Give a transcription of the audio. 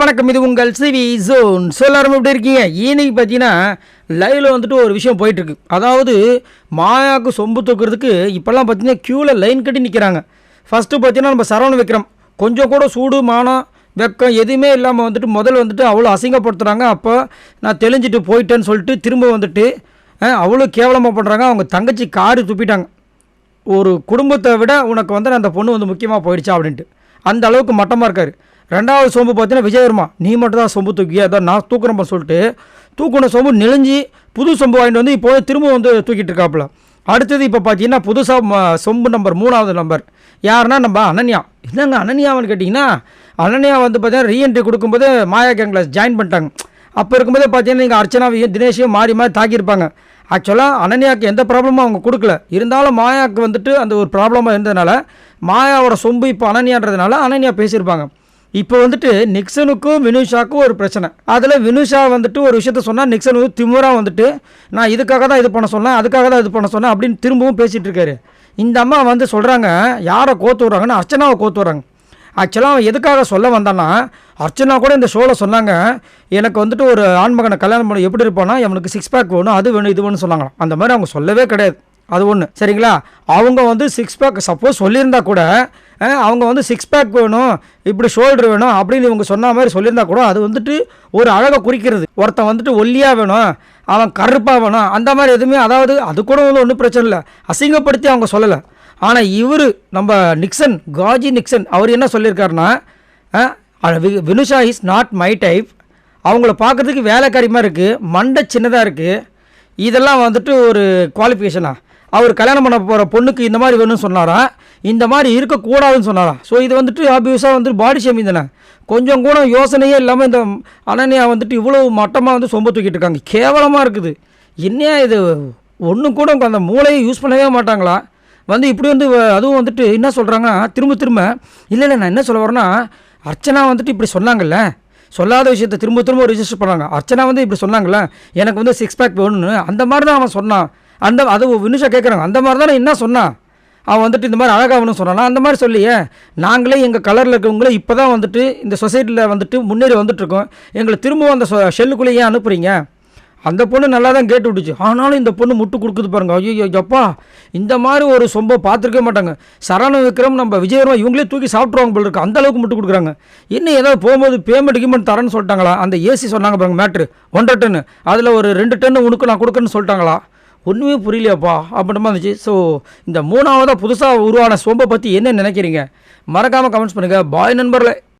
வணக்கம். இது உங்கள் சிவி ஜோன். ஸோ எல்லாரும் எப்படி இருக்கீங்க? இன்னைக்கு பார்த்தீங்கன்னா லைவில் வந்துட்டு ஒரு விஷயம் போயிட்டுருக்கு. அதாவது மாயாவுக்கு சொம்பு தூக்குறதுக்கு இப்போல்லாம் பார்த்தீங்கன்னா க்யூவில் லைன் கட்டி நிற்கிறாங்க ஃபஸ்ட்டு பார்த்தீங்கன்னா நம்ம சரவண விக்ரம். கொஞ்சம் கூட சூடு மானம் வெக்கம் எதுவுமே இல்லாமல் வந்துட்டு முதல்ல வந்துட்டு அவ்வளோ அசிங்கப்படுத்துகிறாங்க அப்போ நான் தெளிஞ்சிட்டு போயிட்டேன்னு சொல்லிட்டு திரும்ப வந்துட்டு அவ்வளோ கேவலமாக பண்ணுறாங்க அவங்க தங்கச்சி காரு துப்பிட்டாங்க. ஒரு குடும்பத்தை விட உனக்கு வந்து அந்த பொண்ணு வந்து முக்கியமாக போயிடுச்சா அப்படின்ட்டு. அந்த அளவுக்கு மட்டமாக இருக்கார். ரெண்டாவது சொம்பு பார்த்தீங்கன்னா விஜயவர்மா நீ மட்டும் தான் சொம்பு தூக்கி அதான் நான் தூக்குறப்ப சொல்லிட்டு தூக்குன சொம்பு நெளிஞ்சு புது சொம்பு வாங்கிட்டு வந்து இப்போ திரும்ப வந்து தூக்கிட்டு இருக்காப்புல. அடுத்தது இப்போ பார்த்தீங்கன்னா புதுசாக சொம்பு நம்பர் மூணாவது நம்பர் யாருன்னா நம்ம அனன்யா. என்னங்க அனன்யாவன்னு கேட்டிங்கன்னா அனன்யா வந்து பார்த்தீங்கன்னா ரீஎன்ட்ரி கொடுக்கும்போது மாயா கேங்கில் ஜாயின் பண்ணிட்டாங்க. அப்போ இருக்கும்போதே பார்த்தீங்கன்னா நீங்கள் அர்ச்சனாவையும் தினேஷையும் மாறி மாறி தாக்கியிருப்பாங்க. ஆக்சுவலாக அனன்யாவுக்கு எந்த ப்ராப்ளமும் அவங்க கொடுக்கல. இருந்தாலும் மாயாவுக்கு வந்துட்டு அந்த ஒரு ப்ராப்ளமாக இருந்ததுனால மாயாவோட சொம்பு இப்போ அனன்யான்றதுனால அனன்யா பேசியிருப்பாங்க. இப்போ வந்துட்டு நிக்சனுக்கும் வினுஷாக்கும் ஒரு பிரச்சனை. அதில் வினுஷா வந்துட்டு ஒரு விஷயத்த சொன்னால் நிக்சனுக்கு திமுறா வந்துட்டு நான் இதுக்காக தான் இது பண்ண சொன்னேன் அதுக்காக தான் இது பண்ண சொன்னேன் அப்படின்னு திரும்பவும் பேசிகிட்டு இருக்காரு. இந்த அம்மா வந்து சொல்கிறாங்க யாரை கோத்து விட்றாங்கன்னா? அர்ச்சனாவை கோத்து விட்றாங்க. ஆக்சுவலாக அவன் எதுக்காக சொல்ல வந்தான்னா அர்ச்சனா கூட இந்த ஷோவில் சொன்னாங்க எனக்கு வந்துட்டு ஒரு ஆண்மகனை கல்யாணம் பண்ண எப்படி இருப்பானா அவனுக்கு சிக்ஸ் பேக் வேணும் அது வேணும் இது வேணும்னு சொன்னாங்க அந்த மாதிரி அவங்க சொல்லவே கிடையாது. அது ஒன்று சரிங்களா? அவங்க வந்து சிக்ஸ் பேக் சப்போஸ் சொல்லியிருந்தா கூட அவங்க வந்து சிக்ஸ் பேக் வேணும் இப்படி ஷோல்டர் வேணும் அப்படின்னு இவங்க சொன்ன மாதிரி சொல்லியிருந்தா கூட அது வந்துட்டு ஒரு அழகை குறிக்கிறது. ஒருத்தன் வந்துட்டு ஒல்லியாக வேணும் அவன் கருப்பாக வேணும் அந்த மாதிரி எதுவுமே அதாவது அது கூட வந்து ஒன்றும் பிரச்சனை இல்லை. அசிங்கப்படுத்தி அவங்க சொல்லலை. ஆனால் இவர் நம்ம நிக்சன் காஜி நிக்சன் அவர் என்ன சொல்லியிருக்காருன்னா we- Vinusha is not my type அவங்கள பார்க்குறதுக்கு வேலைக்காரி மாதிரி இருக்குது மண்டை சின்னதாக இருக்குது இதெல்லாம் வந்துட்டு ஒரு குவாலிஃபிகேஷனா அவர் கல்யாணம் பண்ண போகிற பொண்ணுக்கு இந்த மாதிரி வேணும்னு சொன்னாரா? இந்த மாதிரி இருக்கக்கூடாதுன்னு சொன்னாரா? ஸோ இது வந்துட்டு ஆப்வியஸாக வந்துட்டு பாடி ஷேமிங் தானே. கொஞ்சம் கூட யோசனையே இல்லாமல் இந்த அனன்யா வந்துட்டு இவ்வளோ மட்டமாக வந்து சொம்ப தூக்கிட்டு இருக்காங்க. கேவலமாக இருக்குது. என்னையா இது? ஒன்றும் கூட அந்த மூளையை யூஸ் பண்ணவே மாட்டாங்களா? வந்து இப்படி வந்து அதுவும் வந்துட்டு என்ன சொல்கிறாங்கன்னா திரும்ப திரும்ப இல்லை இல்லை நான் என்ன சொல்ல வரேன்னா அர்ச்சனா வந்துட்டு இப்படி சொன்னாங்கல்ல சொல்லாத விஷயத்தை திரும்ப திரும்ப ரிஜிஸ்டர் பண்ணாங்க அர்ச்சனா வந்து இப்படி சொன்னாங்களே எனக்கு வந்து சிக்ஸ் பேக் வேணும்னு அந்த மாதிரி தான் அவன் சொன்னான். அந்த அது வினுஷா கேட்குறாங்க. அந்த மாதிரி தானே என்ன சொன்னான்? அவன் வந்துட்டு இந்த மாதிரி அழகாகணும்னு சொன்னான்? அந்த மாதிரி சொல்லியே நாங்களே எங்கள் கலரில் இருக்கவங்களே இப்போ தான் வந்துட்டு இந்த சொசைட்டியில் வந்துட்டு முன்னேறி வந்துட்டுருக்கோம் எங்களை திரும்பவும் அந்த ஷெல்லுக்குள்ளேயே அனுப்புகிறீங்க அந்த பொண்ணு நல்லா தான் கேட்டு விட்டுச்சு. ஆனாலும் இந்த பொண்ணு முட்டு கொடுக்குது பாருங்க. ஐயோ அப்பா இந்த மாதிரி ஒரு சொம்பை பார்த்துருக்கவே மாட்டாங்க. சரண விக்ரம் நம்ம விஜயவர்மா இவங்களே தூக்கி சாப்பிட்ருவாங்க போல இருக்கு. அந்த அளவுக்கு முட்டு கொடுக்குறாங்க. என்ன ஏதாவது போகும்போது பேமெண்ட் கிமெண்ட் தரேன்னு சொல்லிட்டாங்களா? அந்த ஏசி சொன்னாங்க பாருங்க மேட்ரு ஒன்றரை டன்னு அதில் ஒரு ரெண்டு டன்னு உனக்கு நான் கொடுக்குறேன்னு சொல்லிட்டாங்களா? ஒன்றுமே புரியலையாப்பா. அப்படிமா இருந்துச்சு. ஸோ இந்த மூணாவதாக புதுசாக உருவான சோம்பை பற்றி என்ன நினைக்கிறீங்க? மறக்காமல் கமெண்ட்ஸ் பண்ணுங்கள் பாய் நண்பர்களே.